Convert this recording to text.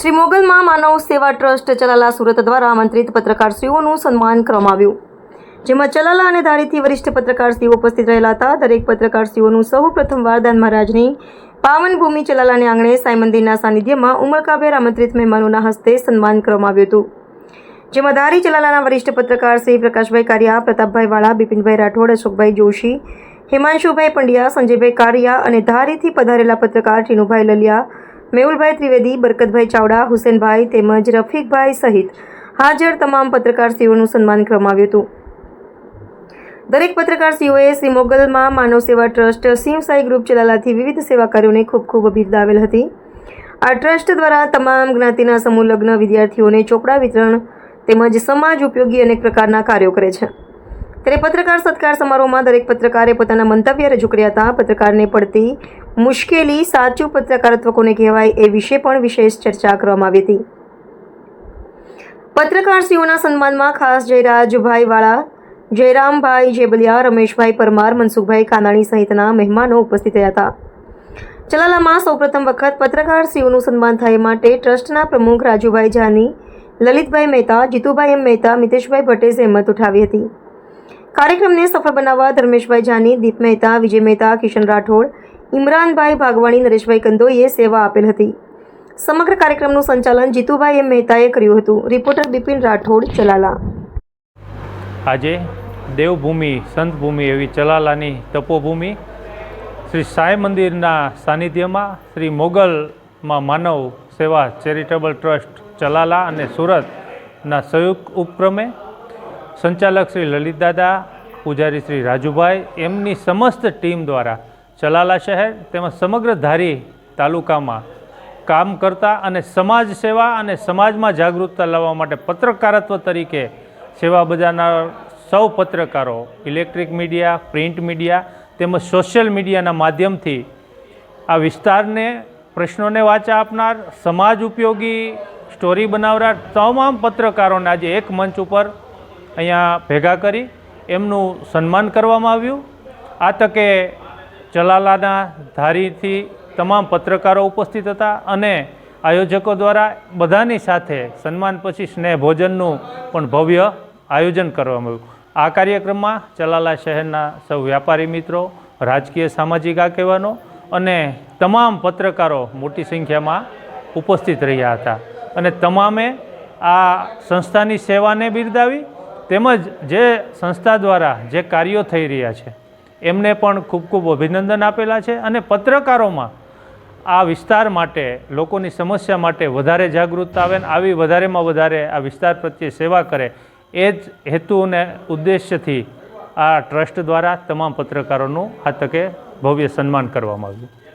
શ્રી મોગલમાં માનવ સેવા ટ્રસ્ટ ચલાલા સુરત દ્વારા આમંત્રિત પત્રકારશ્રીઓનું સન્માન કરવામાં આવ્યું. જેમાં ચલાલા અને ધારીથી વરિષ્ઠ પત્રકારશ્રીઓ ઉપસ્થિત રહેલા હતા. દરેક પત્રકારશ્રીઓનું સૌ પ્રથમવાર દાન મહારાજની પાવન ભૂમિ ચલાલાને આંગણે સાંઈ મંદિરના સાનિધ્યમાં ઉમળકાભેર આમંત્રિત મહેમાનોના હસ્તે સન્માન કરવામાં આવ્યું હતું. જેમાં ધારી ચલાલાના વરિષ્ઠ પત્રકાર શ્રી પ્રકાશભાઈ કારિયા, પ્રતાપભાઈ વાળા, બિપિનભાઈ રાઠોડ, અશોકભાઈ જોશી, હિમાંશુભાઈ પંડ્યા, સંજયભાઈ કારિયા અને ધારીથી પધારેલા પત્રકાર ટીનુભાઈ લલિયા મેહુલભાઈ ત્રિવેદી, બરકતભાઈ ચાવડા, હુસેનભાઈ તેમજ રફીકભાઈ સહિત હાજર તમામ પત્રકારશ્રીઓનું સન્માન કરવામાં આવ્યું હતું. દરેક પત્રકારશ્રીઓએ શ્રી મોગલમાં માનવ સેવા ટ્રસ્ટ સિંહસાઈ ગ્રુપ ચલાલાથી વિવિધ સેવા કાર્યોને ખૂબ ખૂબ બિરદાવેલ હતી. આ ટ્રસ્ટ દ્વારા તમામ જ્ઞાતિના સમૂહ લગ્ન વિદ્યાર્થીઓને ચોપડા વિતરણ તેમજ સમાજ ઉપયોગી અનેક પ્રકારના કાર્યો કરે છે. ત્યારે પત્રકાર સત્કાર સમારોહમાં દરેક પત્રકારે પોતાના મંતવ્ય રજૂ કર્યા હતા. પત્રકારને પડતી મુશ્કેલી સાચું પત્રકારત્વ કોને કહેવાય એ વિશે પણ વિશેષ ચર્ચા કરવામાં આવી હતી. પત્રકારશ્રીઓના સન્માનમાં ખાસ જયરાજભાઈ વાળા, જયરામભાઈ જેબલિયા, રમેશભાઈ પરમાર, મનસુખભાઈ કાનાણી સહિતના મહેમાનો ઉપસ્થિત રહ્યા હતા. ચલાલામાં સૌપ્રથમ વખત પત્રકારશ્રીઓનું સન્માન થાય માટે ટ્રસ્ટના પ્રમુખ રાજુભાઈ જાની, લલિતભાઈ મહેતા, જીતુભાઈ એમ મહેતા, મિતેશભાઈ ભટ્ટે જહેમત ઉઠાવી હતી. કાર્યક્રમને સફળ બનાવવા ધર્મેશભાઈ જાની, દીપ મહેતા, વિજય મહેતા, કિશન રાઠોડ, ઇમરાનભાઈ ભાગવાણી, નરેશભાઈ કંદોઈએ સેવા આપેલ હતી. સમગ્ર કાર્યક્રમનું સંચાલન જીતુભાઈ એમ મહેતાએ કર્યું હતું. રિપોર્ટર બિપિન રાઠોડ, ચલાલા. આજે દેવભૂમિ, સંતભૂમિ એવી ચલાલાની તપોભૂમિ શ્રી સાંઈ મંદિરના સાનિધ્યમાં શ્રી મોગલમાં માનવ સેવા ચેરિટેબલ ટ્રસ્ટ ચલાલા અને સુરતના સંયુક્ત ઉપક્રમે સંચાલક શ્રી લલિતદાદા, પૂજારી શ્રી રાજુભાઈ, એમની સમસ્ત ટીમ દ્વારા ચલાલા શહેર તેમજ સમગ્ર ધારી તાલુકામાં કામ કરતા અને સમાજ સેવા અને સમાજમાં જાગૃતતા લાવવા માટે પત્રકારત્વ તરીકે સેવા બજારના સૌ પત્રકારો, ઇલેક્ટ્રિક મીડિયા, પ્રિન્ટ મીડિયા તેમજ સોશિયલ મીડિયાના માધ્યમથી આ વિસ્તારને પ્રશ્નોને વાચા આપનાર, સમાજ ઉપયોગી સ્ટોરી બનાવનાર તમામ પત્રકારોને આજે એક મંચ ઉપર અહીંયા ભેગા કરી એમનું સન્માન કરવામાં આવ્યું. આ તકે ચલાલાના ધારીથી તમામ પત્રકારો ઉપસ્થિત હતા અને આયોજકો દ્વારા બધાની સાથે સન્માન પછી સ્નેહ ભોજનનું પણ ભવ્ય આયોજન કરવામાં આવ્યું. આ કાર્યક્રમમાં ચલાલા શહેરના સૌ વ્યાપારી મિત્રો, રાજકીય સામાજિક આગેવાનો અને તમામ પત્રકારો મોટી સંખ્યામાં ઉપસ્થિત રહ્યા હતા. અને તમામે આ સંસ્થાની સેવાને બિરદાવી તેમજ જે સંસ્થા દ્વારા જે કાર્યો થઈ રહ્યા છે, એમને પણ ખૂબ ખૂબ અભિનંદન આપેલા છે અને પત્રકારોમાં આ વિસ્તાર માટે, લોકોની સમસ્યા માટે વધારે જાગૃતતા આવે ને આવી વધારેમાં વધારે આ વિસ્તાર પ્રત્યે સેવા કરે, એ જ હેતુ અને ઉદ્દેશ્યથી આ ટ્રસ્ટ દ્વારા તમામ પત્રકારોનું આ તકે ભવ્ય સન્માન કરવામાં આવ્યું.